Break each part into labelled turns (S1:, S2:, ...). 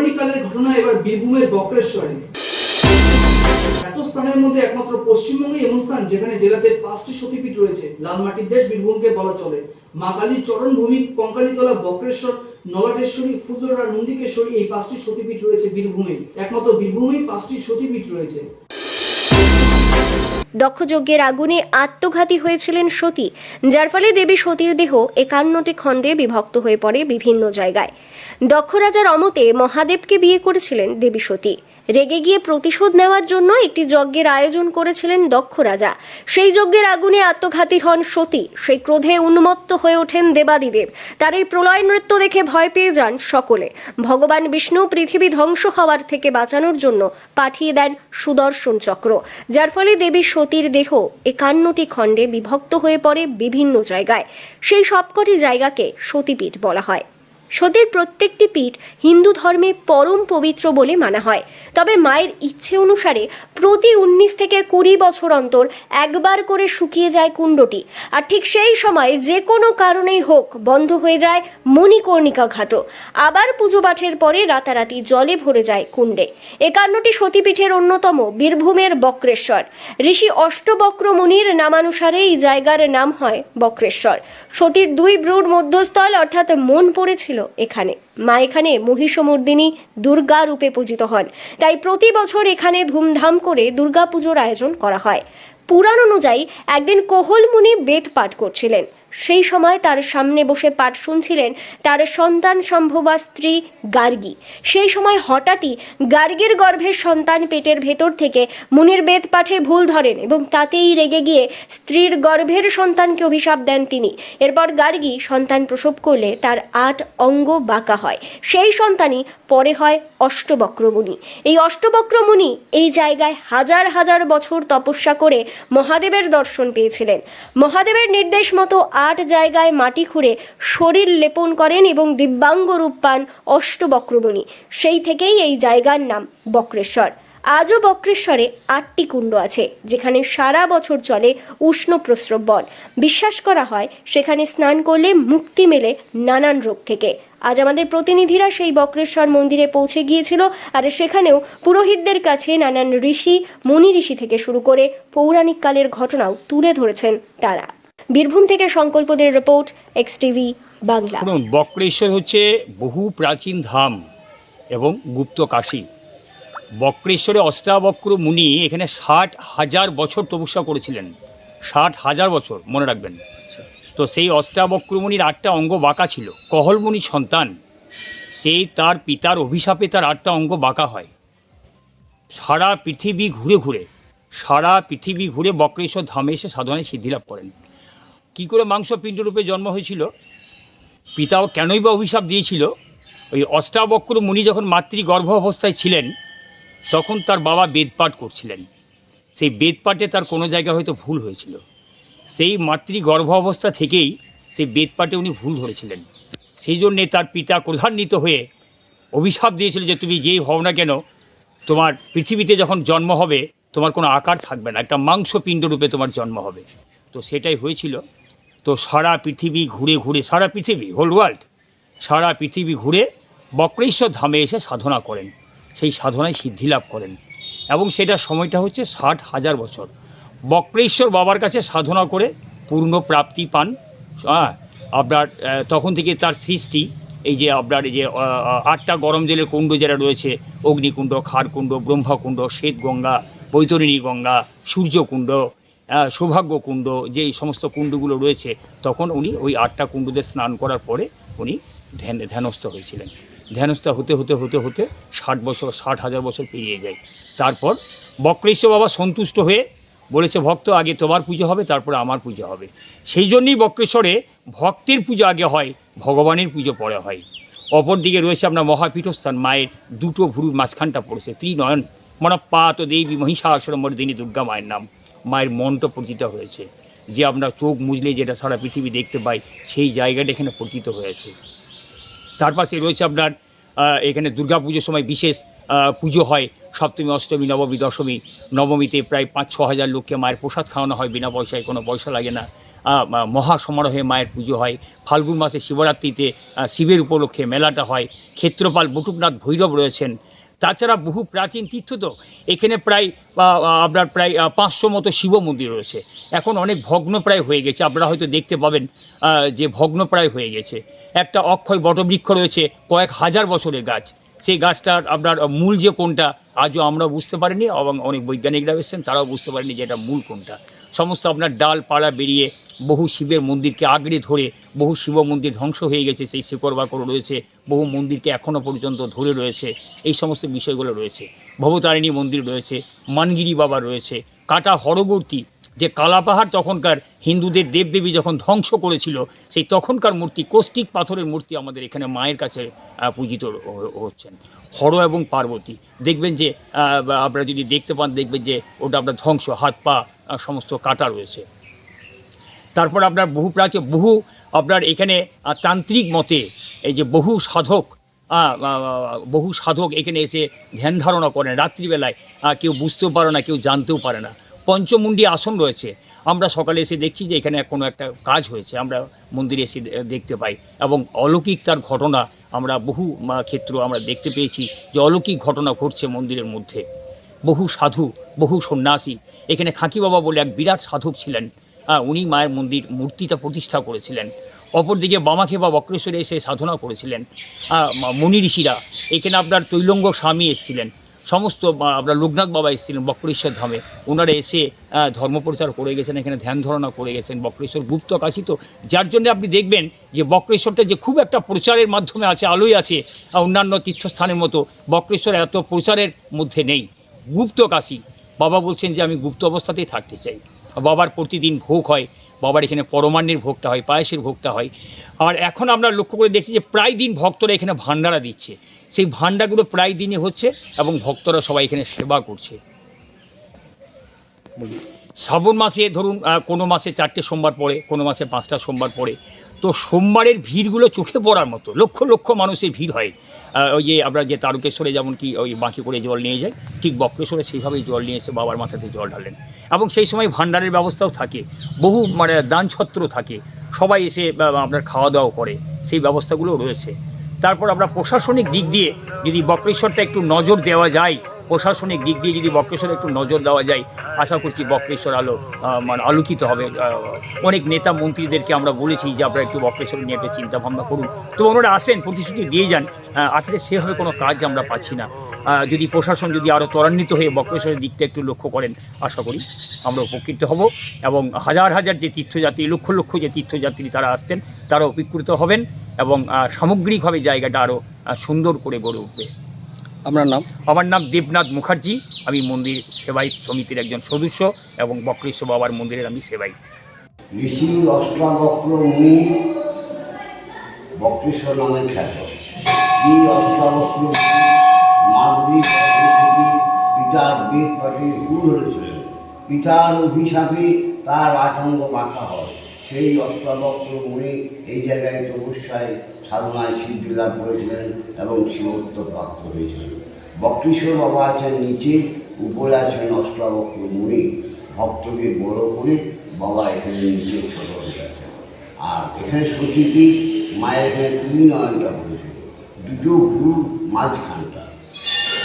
S1: পৌরাণিক কালের ঘটনা এবার বীরভূমের বক্রেশ্বরে। এত স্থানের মধ্যে একমাত্র পশ্চিমবঙ্গে এমন স্থান যেখানে জেলাতে পাঁচটি সতীপীঠ রয়েছে। লালমাটির দেশ বীরভূমকে বলা চলে। মা কালীর চরণভূমি কঙ্কালীতলা বক্রেশ্বর, নলাটেশ্বরী ফুলদরা নন্দিকেশ্বরী এই পাঁচটি সতীপীঠ রয়েছে বীরভূমে। একমাত্র বীরভূমেই পাঁচটি সতীপীঠ রয়েছে।
S2: দক্ষযজ্ঞের আগুনে আত্মঘাতী হয়েছিলেন সতী, যার ফলে দেবী সতীর দেহ একান্নটি খণ্ডে বিভক্ত হয়ে পড়ে বিভিন্ন জায়গায়। দক্ষ রাজার অমতে মহাদেবকে বিয়ে করেছিলেন দেবী সতী। রেগে গিয়ে প্রতিশোধ নেওয়ার জন্য একটি যজ্ঞের আয়োজন করেছিলেন দক্ষ রাজা। সেই যজ্ঞের আগুনে আত্মঘাতী হন সতী। সেই ক্রোধে উন্মত্ত হয়ে ওঠেন দেবাদিদেব। তার এই প্রলয় নৃত্য দেখে ভয় পেয়ে যান সকলে। ভগবান বিষ্ণু পৃথিবী ধ্বংস হওয়ার থেকে বাঁচানোর জন্য পাঠিয়ে দেন সুদর্শন চক্র। যার ফলে দেবী সতীর দেহ একান্নটি খণ্ডে বিভক্ত হয়ে পড়ে বিভিন্ন জায়গায়। সেই সবকটি জায়গাকে সতীপীঠ বলা হয়। সতীর প্রত্যেকটি পীঠ হিন্দু ধর্মে পরম পবিত্র বলে মানা হয়। তবে মায়ের ইচ্ছে অনুসারে প্রতি উনিশ থেকে কুড়ি বছর অন্তর একবার করে শুকিয়ে যায় কুণ্ডটি। আর ঠিক সেই সময় যে কোনো কারণেই হোক বন্ধ হয়ে যায় মণিকর্ণিকা ঘাটও। আবার পুজো পাঠের পরে রাতারাতি জলে ভরে যায় কুণ্ডে। একান্নটি সতীপীঠের অন্যতম বীরভূমের বক্রেশ্বর। ঋষি অষ্টবক্র মুনির নামানুসারে এই জায়গার নাম হয় বক্রেশ্বর। সতীর দুই ব্রুর মধ্যস্থল অর্থাৎ মন পড়েছিল এখানে। মা এখানে মহিষমর্দিনী দুর্গা রূপে পূজিত হন। তাই প্রতি বছর এখানে ধুমধাম করে দুর্গাপুজোর আয়োজন করা হয়। পুরাণ অনুযায়ী একদিন কোহলমুনি বেদ পাঠ করছিলেন। সেই সময় তার সামনে বসে পাঠ শুনছিলেন তার সন্তান সম্ভবা স্ত্রী গার্গী। সেই সময় হঠাৎই গার্গীর গর্ভের সন্তান পেটের ভেতর থেকে মুনির বেদ পাঠে ভুল ধরেন এবং তাতেই রেগে গিয়ে স্ত্রীর গর্ভের সন্তানকে অভিশাপ দেন তিনি। এরপর গার্গী সন্তান প্রসব করলে তার আট অঙ্গ বাঁকা হয়। সেই সন্তানই পরে হয় অষ্টবক্রমুনি। এই অষ্টবক্রমুনি এই জায়গায় হাজার হাজার বছর তপস্যা করে মহাদেবের দর্শন পেয়েছিলেন। মহাদেবের নির্দেশ মতো আট জায়গায় মাটি খুঁড়ে শরীর লেপন করেন এবং দিব্যাঙ্গ রূপ পান অষ্টবক্রমণি। সেই থেকেই এই জায়গার নাম বক্রেশ্বর। আজও বক্রেশ্বরে আটটি কুণ্ড আছে, যেখানে সারা বছর চলে উষ্ণ প্রস্রবণ বিশ্বাস করা হয়, সেখানে স্নান করলে মুক্তি মেলে নানান রোগ থেকে। আজ আমাদের প্রতিনিধিরা সেই বক্রেশ্বর মন্দিরে পৌঁছে গিয়েছিল, আর সেখানেও পুরোহিতদের কাছে নানান ঋষি, মুনি ঋষি থেকে শুরু করে পৌরাণিক কালের ঘটনাও তুলে ধরেছেন তারা। বীরভূম থেকে সংকল্পদের report X TV Bangla.
S3: Bakreshwar হচ্ছে বহু প্রাচীন ধাম এবং গুপ্ত কাশী। বক্রেশ্বরে অষ্টাবক্র মুনি এখানে ষাট হাজার বছর তপস্যা করেছিলেন। ষাট হাজার বছর, মনে রাখবেন। তো সেই অষ্টাবক্র মুনির আটটা অঙ্গ বাঁকা ছিল। কহল মুনির সন্তান, সেই তার পিতার অভিশাপে তার আটটা অঙ্গ বাঁকা হয়। সারা পৃথিবী ঘুরে ঘুরে, সারা পৃথিবী ঘুরে বক্রেশ্বর ধামে এসে সাধনায় সিদ্ধিলাভ করেন। কী করে মাংসপিণ্ড রূপে জন্ম হয়েছিল? পিতাও কেনই বা অভিশাপ দিয়েছিল? ওই অষ্টাবক্র মুনি যখন মাতৃ গর্ভ অবস্থায় ছিলেন, তখন তার বাবা বেদপাঠ করছিলেন। সেই বেদপাঠে তার কোনো জায়গায় হয়তো ভুল হয়েছিল। সেই মাতৃ গর্ভ অবস্থা থেকেই সেই বেদপাঠে উনি ভুল ধরেছিলেন। সেই জন্যে তার পিতা ক্রধান্বিত হয়ে অভিশাপ দিয়েছিল যে, তুমি যেই হও না কেন, তোমার পৃথিবীতে যখন জন্ম হবে, তোমার কোনো আকার থাকবে না। একটা মাংসপিণ্ড রূপে তোমার জন্ম হবে। তো সেটাই হয়েছিল। তো সারা পৃথিবী ঘুরে ঘুরে, সারা পৃথিবী হোল ওয়ার্ল্ড সারা পৃথিবী ঘুরে বক্রেশ্বর ধামে এসে সাধনা করেন। সেই সাধনায় সিদ্ধি লাভ করেন। এবং সেটা সময়টা হচ্ছে ষাট হাজার বছর। বক্রেশ্বর বাবার কাছে সাধনা করে পূর্ণ প্রাপ্তি পান। হ্যাঁ আপনার তখন থেকে তার সৃষ্টি, এই যে আপনার, এই যে আটটা গরম জলের কুণ্ড যারা রয়েছে, অগ্নিকুণ্ড খারকুণ্ড ব্রহ্মকুণ্ড শ্বেত গঙ্গা বৈতরণী গঙ্গা, সূর্যকুণ্ড সৌভাগ্য কুণ্ড, যেই সমস্ত কুণ্ডগুলো রয়েছে, তখন উনি ওই আটটা কুণ্ডতে স্নান করার পরে উনি ধ্যান, ধ্যানস্থ হয়েছিলেন। ধ্যানস্থ হতে হতে হতে হতে ষাট বছর, ষাট হাজার বছর পেরিয়ে যায়। তারপর বক্রেশ্বর বাবা সন্তুষ্ট হয়ে বলেছে, ভক্ত, আগে তোমার পুজো হবে, তারপরে আমার পুজো হবে। সেই জন্যই বক্রেশ্বরে ভক্তের পুজো আগে হয়, ভগবানের পুজো পরে হয়। অপরদিকে রয়েছে আপনার মহাপীঠস্থান, মায়ের দুটো ভুরুর মাঝখানটা পড়েছে, ত্রিনয়ন মনপ্পাত দেবী মহিষাসুর মর্দিনী দুর্গা মায়ের নাম। মায়ের মনটা পরিচিত হয়েছে। যে আমরা চোখ মুজলে যেটা সারা পৃথিবী দেখতে পাই, সেই জায়গাটা এখানে পরিচিত হয়েছে। তার পাশে রয়েছে আপনার এখানে দুর্গা পুজোর সময় বিশেষ পুজো হয়। সপ্তমী, অষ্টমী, নবমী, দশমী। নবমীতে প্রায় পাঁচ, ছ হাজার লোককে মায়ের প্রসাদ খাওয়ানো হয় বিনা পয়সায়, কোনো পয়সা লাগে না। মহা সমারোহে মায়ের পুজো হয়। ফাল্গুন মাসে শিবরাত্রিতে শিবের উপলক্ষে মেলাটা হয়। ক্ষেত্রপাল বটুকনাথ ভৈরব রয়েছেন। তাছাড়া বহু প্রাচীন তীর্থ তো, এখানে প্রায় আপনার প্রায় পাঁচশো মতো শিব মন্দির রয়েছে। এখন অনেক ভগ্নপ্রায় হয়ে গেছে, আপনারা হয়তো দেখতে পাবেন যে ভগ্নপ্রায় হয়ে গেছে। একটা অক্ষয় বটবৃক্ষ রয়েছে, কয়েক হাজার বছরের গাছ। সেই গাছটার আপনার মূল যে কোনটা আজও আমরা বুঝতে পারিনি, এবং অনেক বৈজ্ঞানিকরা এসেছেন, তারাও বুঝতে পারেনি যে এটা মূল কোনটা সমস্ত আপনার ডাল, পাড়া বেরিয়ে বহু শিবের মন্দিরকে আগড়ে ধরে বহু শিব মন্দির ধ্বংস হয়ে গেছে, সেই শিকড় রয়েছে, বহু মন্দিরকে এখনও পর্যন্ত ধরে রয়েছে, এই সমস্ত বিষয়গুলো রয়েছে। ভবতারিণী মন্দির রয়েছে, মানগিরি বাবা রয়েছে, কাটা হরবর্তী যে কালাপাহাড় তখনকার হিন্দুদের দেবদেবী যখন ধ্বংস করেছিল, সেই তখনকার মূর্তি, কৌষ্টিক পাথরের মূর্তি আমাদের এখানে মায়ের কাছে পূজিত হচ্ছেন। হর এবং পার্বতী। দেখবেন যে আপনারা যদি দেখতে পান, দেখবেন যে ওটা আপনার ধ্বংস, হাত পা সমস্ত কাটা রয়েছে। তারপর আপনার বহু প্রাচীন, বহু আপনার এখানে তান্ত্রিক মতে এই যে বহু সাধক বহু সাধক এখানে এসে ধ্যান ধারণা করেন। রাত্রিবেলায় কেউ বুঝতেও পারে না, কেউ জানতেও পারে না। পঞ্চমুণ্ডী আসন রয়েছে। আমরা সকালে এসে দেখছি যে এখানে কোনো একটা কাজ হয়েছে। আমরা মন্দিরে এসে দেখতে পাই এবং অলৌকিক তার ঘটনা আমরা বহু ক্ষেত্র আমরা দেখতে পেয়েছি যে অলৌকিক ঘটনা ঘটছে মন্দিরের মধ্যে। বহু সাধু বহু সন্ন্যাসী এখানে খাঁকি বাবা বলে এক বিরাট সাধক ছিলেন। আহ, উনি মায়ের মন্দির মূর্তিটা প্রতিষ্ঠা করেছিলেন। অপরদিকে বামাখে বা বক্রেশ্বরে এসে সাধনা করেছিলেন। মুনি ঋষিরা এখানে আপনার তৈলঙ্গ স্বামী এসেছিলেন। সমস্ত আপনার লোকনাথ বাবা এসেছিলেন বক্রেশ্বর ধামে। ওনারা এসে আহ, ধর্মপ্রচার করে গেছেন এখানে ধ্যান ধারণা করে গেছেন বক্রেশ্বর গুপ্ত কাশি তো যার জন্য আপনি দেখবেন যে বক্রেশ্বরটা যে খুব একটা প্রচারের মাধ্যমে আছে আলোয় আছে অন্যান্য তীর্থস্থানের মতো বক্রেশ্বর এত প্রচারের মধ্যে নেই। গুপ্ত কাশি বাবা বলছেন যে আমি গুপ্ত অবস্থাতেই থাকতে চাই। বাবার প্রতিদিন ভোগ হয় বাবার এখানে পরমান্নের ভোগটা হয়, পায়েসের ভোগটা হয়। আর এখন আমরা লক্ষ্য করে দেখছি যে প্রায় দিন ভক্তরা এখানে ভান্ডারা দিচ্ছে। সেই ভান্ডাগুলো প্রায় দিনই হচ্ছে এবং ভক্তরা সবাই এখানে সেবা করছে। শ্রাবণ মাসে ধরুন কোনো মাসে চারটে সোমবার পড়ে, কোনো মাসে পাঁচটা সোমবার পড়ে। তো সোমবারের ভিড়গুলো চোখে পড়ার মতো, লক্ষ লক্ষ মানুষের ভিড় হয়। ওই যে আমরা যে তারকেশ্বরে যেমন কি ওই বাঁকি করে জল নিয়ে যাই, ঠিক বক্রেশ্বরে সেইভাবেই জল নিয়ে এসে বাবার মাথাতে জল ঢালেন। এবং সেই সময় ভান্ডারের ব্যবস্থাও থাকে। বহু মানে দানছত্র থাকে। সবাই এসে আপনার খাওয়া দাওয়া করে। সেই ব্যবস্থাগুলো রয়েছে। তারপর আমরা প্রশাসনিক দিক দিয়ে যদি বক্রেশ্বরটা একটু নজর দেওয়া যায় প্রশাসনিক দিক দিয়ে যদি বক্রেশ্বরে একটু নজর দেওয়া যায়, আশা করছি বক্রেশ্বর আলো মানে আলোকিত হবে। অনেক নেতা মন্ত্রীদেরকে আমরা বলেছি যে আপনারা একটু বক্রেশ্বর নিয়ে একটা চিন্তা ভাবনা করুন। তো ওনারা আসেন, প্রতিশ্রুতি দিয়ে যান। আসলে সেভাবে কোনো কাজ আমরা পাচ্ছি না। যদি প্রশাসন যদি আরও ত্বরান্বিত হয়ে বক্রেশ্বরের দিকটা একটু লক্ষ্য করেন, আশা করি আমরা উপকৃত হব এবং হাজার হাজার যে তীর্থযাত্রী, লক্ষ লক্ষ যে তীর্থযাত্রী তারা আসছেন তারা উপকৃত হবেন এবং সামগ্রিকভাবে জায়গাটা আরও সুন্দর করে গড়ে উঠবে।
S4: আপনার নাম?
S3: আমার নাম দেবনাথ মুখার্জি। আমি মন্দির সেবায়িত সমিতির একজন সদস্য এবং বক্রেশ্বর বাবার মন্দিরের আমি সেবায়িত।
S5: ঋষি অষ্টাবক্র মুনি বক্রেশ্বর নামে খ্যাত। এই অষ্টাবক্র মাধুরী পিতার বেদ পাঠে ভুল ধরেছিলেন। পিতার অভিশাপে তার আতঙ্ক মাখা হয়। সেই অষ্টাবক্র মুনি এই জায়গায় তপস্যায় সাধনায় সিদ্ধি লাভ করেছিলেন এবং শিবত্ব প্রাপ্ত হয়েছিলেন। বক্রেশ্বর বাবা আছেন নিচে উপরে আছেন অষ্টাবক্র মুনি। ভক্তকে বড় করে বাবা এখানে নিচে ছোট হয়ে গেছে আর এখানে সতীটি মায়ের এখানে তিন নয়নটা পড়েছিল দুটো ভুরু মাঝখানটা।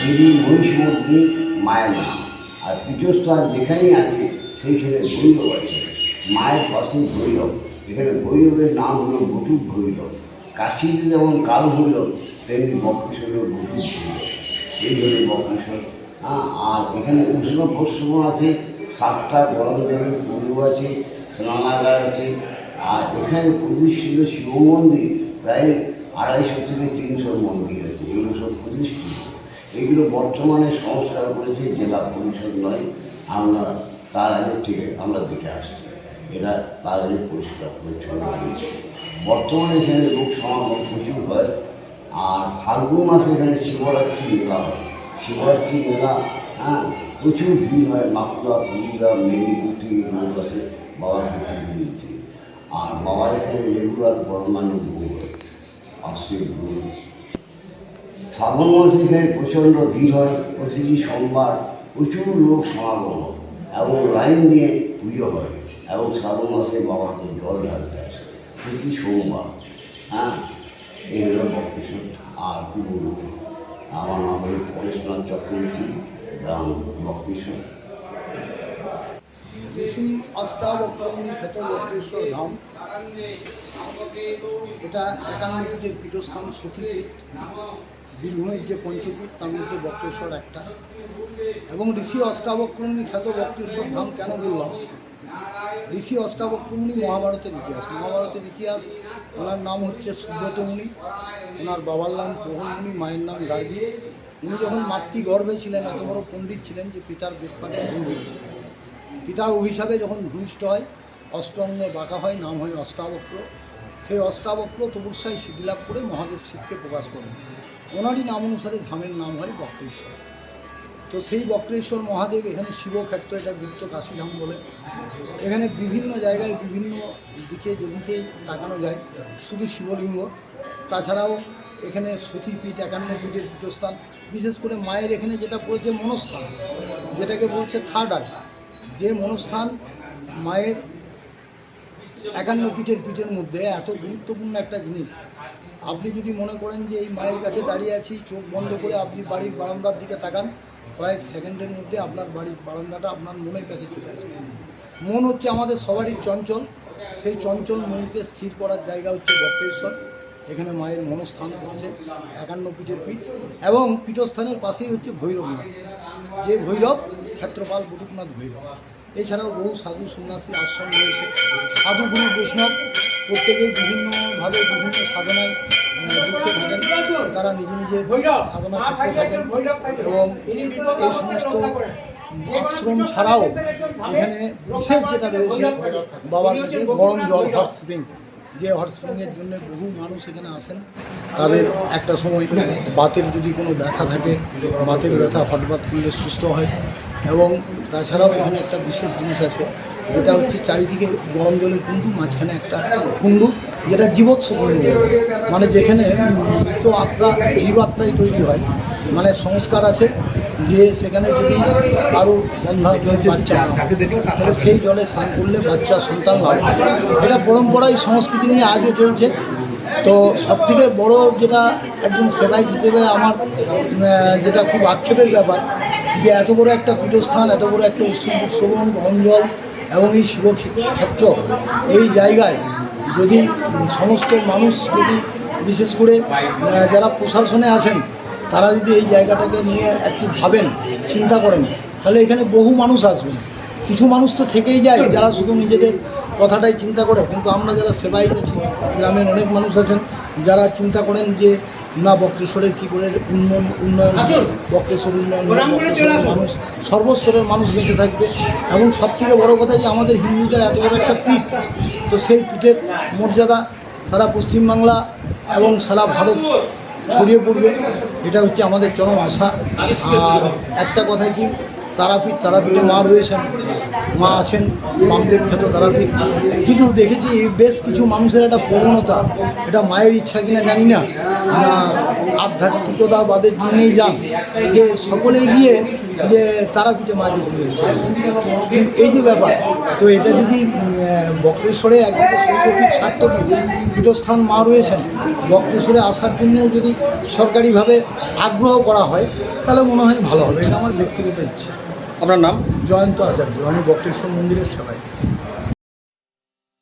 S5: দেবী মহিষমর্দিনী মায়ের নাম। আর পীঠস্থান যেখানেই আছে, সেইখানে ভৈরব আছে। মায়ের পাশে ভৈরব। এখানে ভৈরবের নাম হলো বটুক ভৈরব। কাশীতে যেমন কাল ভৈরব, তেমনি বক্রেশ্বরের বটুক ভৈরব। এই হলো বক্রেশ্বর। হ্যাঁ আর এখানে উষ্ণ প্রশ্রম আছে, সাতটা গরম জলের কুণ্ড আছে, স্নানাগার আছে। আর এখানে প্রতিষ্ঠিত শিব মন্দির, প্রায় আড়াইশো থেকে তিনশো মন্দির আছে। এগুলো সব প্রতিষ্ঠিত। এগুলো বর্তমানে সংস্কার করেছে জেলা পরিষদ নয়, আমরা তার আগের থেকে আমরা দেখে আসছি। এরা আগে পরিষ্কার পরিচ্ছন্ন হয়েছে বর্তমানে এখানে লোক সমাগম প্রচুর হয়, আর ফাল্গুন মাসে এখানে শিবরাত্রি মেলা হয়। শিবরাত্রি মেলা হ্যাঁ প্রচুর ভিড় হয় মাকুড়া পুরুলিয়া মেদিনীপুর লোক আসে বাবার দিয়েছে আর বাবার এখানে রেগুলার পরমাণু ভোগ হয় আসছে ভোগ। শ্রাবণ মাসে এখানে প্রচণ্ড ভিড় হয়, প্রতিটি সোমবার প্রচুর লোক সমাগম হয়। এবং লাইন দিয়ে পুজো হয়। এবং শ্রাবণ মাসে বাবাকে জল ঢালতে আসে। প্রতি সোমবার। হ্যাঁ? এই হলো বক্রেশ্বর আর কি বলব আমার নাম হলো পরেশনাথ চক্রবর্তী, গ্রাম বক্রেশ্বর।
S4: ঋষি অষ্টাবক্রমণী খ্যাত বক্রেশ্বর ধাম। এটা একান্ন পীঠস্থান সতীপীঠ বীরভূমের যে পঞ্চপীঠ তার মধ্যে বক্রেশ্বর একটা। এবং ঋষি অষ্টাবক্রমণী খ্যাত বক্রেশ্বর ধাম কেন বললাম? ঋষি অষ্টাবক্রমণী মহাভারতের ইতিহাস। মহাভারতের ইতিহাস, ওনার নাম হচ্ছে সুব্রত মুনি, ওনার বাবার নাম প্রহন মুনি, মায়ের নাম গার্গী। উনি যখন মাতৃগর্ভে ছিলেন, এত বড় পণ্ডিত ছিলেন যে পিতার বেদপাঠে হয়েছিল পিতার অভিশাপে যখন ভূমিষ্ঠ হয় অষ্টঙ্গে বাঁকা হয়, নাম হয় অষ্টাবক্র। সেই অষ্টাবক্র তপস্যায় সিদ্ধিলাভ করে মহাদেব শিবকে প্রকাশ করেন। ওনারই নাম অনুসারে ধামের নাম হয় বক্রেশ্বর। তো সেই বক্রেশ্বর মহাদেব এখানে শিবক্ষেত্র, এটা বৃত্ত কাশীধাম বলে। এখানে বিভিন্ন জায়গায় বিভিন্ন দিকে যেদিকে তাকানো যায়, শুধু শিবলিঙ্গ। তাছাড়াও এখানে সতীপীঠ একান্ন পীঠের পীঠস্থান। বিশেষ করে মায়ের এখানে যেটা পড়েছে মনস্থান, যেটাকে বলছে থার্ড আই যে মনস্থান মায়ের একান্ন পীঠের পীঠের মধ্যে, এত গুরুত্বপূর্ণ একটা জিনিস আপনি যদি মনে করেন যে এই মায়ের কাছে দাঁড়িয়ে আছি, চোখ বন্ধ করে আপনি বাড়ির বারান্দার দিকে তাকান, কয়েক সেকেন্ডের মধ্যে আপনার বাড়ির বারান্দাটা আপনার মনের কাছে চলে আসবে। মন হচ্ছে আমাদের সবারই চঞ্চল। সেই চঞ্চল মনকে স্থির করার জায়গা হচ্ছে বক্রেশ্বর। এখানে মায়ের মনস্থান হচ্ছে একান্ন পীঠের পীঠ। এবং পীঠস্থানের পাশেই হচ্ছে ভৈরবনাথ যে ভৈরব, ক্ষেত্রপাল, বটুকনাথ ভৈরব। এছাড়াও বহু সাধু সন্ন্যাসী আশ্রম রয়েছে। সাধু গুরু বৈষ্ণব প্রত্যেকেই বিভিন্নভাবে বিভিন্ন সাধনায় যুক্ত থাকেন। তারা নিজে নিজে সাধনা করতে থাকেন এবং এই সমস্ত আশ্রম ছাড়াও এখানে বিশেষ যেটা রয়েছে, বাবার কাছে গরম জল হট স্প্রিং যে হট স্প্রিংয়ের জন্য বহু মানুষ এখানে আসেন। তাদের একটা সময় বাতের যদি কোনো ব্যথা থাকে, বাতের ব্যথা হটবাত করলে সুস্থ হয় এবং তাছাড়াও এখানে একটা বিশেষ জিনিস আছে, যেটা হচ্ছে চারিদিকে গরম জলের কুণ্ডু মাঝখানে একটা কুণ্ডু, যেটা জীবৎস কুণ্ডু। মানে যেখানে মৃত আত্মা জীবাত্মাই তৈরি হয়। মানে সংস্কার আছে যে সেখানে যদি কারও বন্ধা বাচ্চা তাহলে সেই জলে স্নান করলে বাচ্চা সন্তান লাভ এটা পরম্পরায় সংস্কৃতি নিয়ে আজও চলছে। তো সব থেকে বড় যেটা একজন সেবাই হিসেবে আমার যেটা খুব আক্ষেপের ব্যাপার যে এত বড় একটা পীঠস্থান, এত বড় একটা উৎসব উৎসবন গঞ্জল এবং এই শিব ক্ষেত্র এই জায়গায় যদি সমস্ত মানুষ যদি, বিশেষ করে যারা প্রশাসনে আছেন, তারা যদি এই জায়গাটাকে নিয়ে একটু ভাবেন, চিন্তা করেন, তাহলে এখানে বহু মানুষ আসবেন কিছু মানুষ তো থেকেই যায়, যারা শুধু নিজেদের কথাটাই চিন্তা করে, কিন্তু আমরা যারা সেবাই আছি গ্রামের অনেক মানুষ আছেন, যারা চিন্তা করেন যে না বক্রেশ্বরের কী করে উন্নয়ন উন্নয়ন বক্রেশ্বর উন্নয়ন মানুষ সর্বস্তরের মানুষ বেঁচে থাকবে। এবং সব থেকে বড়ো কথা যে আমাদের হিন্দুদের এত বড় একটা পীঠ তো সেই পীঠের মর্যাদা সারা পশ্চিমবাংলা এবং সারা ভারত ছড়িয়ে পড়বে। এটা হচ্ছে আমাদের চরম আশা। আর একটা কথা কি তারাপীঠ, তারাপীঠে মা রয়েছেন। মা আছেন, বামদেব খ্যাত তারাপীঠ। কিন্তু দেখেছি বেশ কিছু মানুষের একটা প্রবণতা, এটা মায়ের ইচ্ছা কিনা জানি না। না আধ্যাত্মিকতাবাদের জন্যই যান, যে সকলেই গিয়ে যে তারাপীঠে মাকে পুজো কিন্তু এই যে ব্যাপার, তো এটা যদি বক্রেশ্বরে একদিকে শৈবপীঠ সাত্যপীঠ পীঠস্থান মা রয়েছেন, বক্রেশ্বরে আসার জন্যও যদি সরকারিভাবে আগ্রহ করা হয়, তাহলে মনে হয় ভালো হবে, এটা আমার ব্যক্তিগত ইচ্ছা।
S6: আপনার নাম?
S4: জয়ন্ত আচার্য আমি বক্রেশ্বর মন্দিরের সবাই